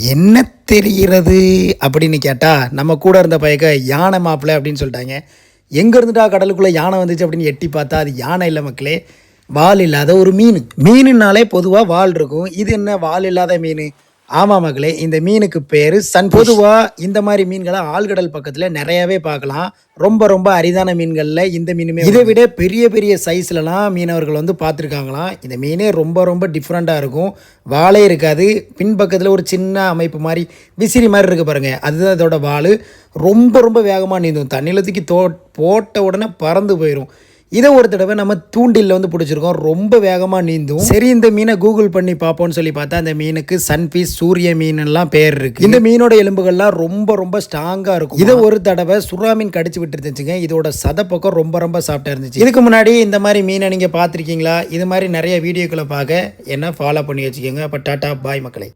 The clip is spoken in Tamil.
என்ன தெரிகிறது அப்படின்னு கேட்டால் நம்ம கூட இருந்த பையக்க யானை மாப்பிள்ளை அப்படின்னு சொல்லிட்டாங்க. எங்கே இருந்துட்டா கடலுக்குள்ளே யானை வந்துச்சு அப்படின்னு எட்டி பார்த்தா அது யானை இல்லை மக்களே. வால் இல்லாத ஒரு மீன். மீனுனாலே பொதுவாக வால் இருக்கும். இது என்ன வால் இல்லாத மீன்? ஆமாம் மக்களே இந்த மீனுக்கு பேர் சன் பொதுவாக இந்த மாதிரி மீன்களை ஆழ்கடல் பக்கத்தில் நிறையவே பார்க்கலாம். ரொம்ப ரொம்ப அரிதான மீன்களில் இந்த மீனுமே இதை விட பெரிய பெரிய சைஸ்லலாம் மீனவர்கள் வந்து பார்த்துருக்காங்களாம். இந்த மீனே ரொம்ப ரொம்ப டிஃப்ரெண்ட்டாக இருக்கும். வாலே இருக்காது. பின்பக்கத்தில் ஒரு சின்ன அமைப்பு மாதிரி விசிறி மாதிரி இருக்குது பாருங்கள் அதுதான் இதோட வால். ரொம்ப ரொம்ப வேகமாக நீந்தும். தண்ணியில் தூக்கி தோ போட்ட உடனே பறந்து போயிடும் இதை ஒரு தடவை நம்ம தூண்டில் வந்து பிடிச்சிருக்கோம். ரொம்ப வேகமாக நீந்தும். சரி இந்த மீனை கூகுள் பண்ணி பார்ப்போம்னு சொல்லி பார்த்தா அந்த மீனுக்கு சன்ஃபீஸ் சூரிய மீன்லாம் பேர் இருக்கு. இந்த மீனோட எலும்புகள்லாம் ரொம்ப ரொம்ப ஸ்ட்ராங்காக இருக்கும். இதை ஒரு தடவை சுறா மீன் கடிச்சு விட்டுருந்துச்சுங்க. இதோட சதப்பக்கம் ரொம்ப ரொம்ப சாஃப்டாக இருந்துச்சு. இதுக்கு முன்னாடி இந்த மாதிரி மீனை நீங்கள் பார்த்துருக்கீங்களா? இது மாதிரி நிறைய வீடியோக்களை பார்க்க என்ன ஃபாலோ பண்ணி வச்சுக்கோங்க. அப்போ டாட்டா பாய் மக்களை.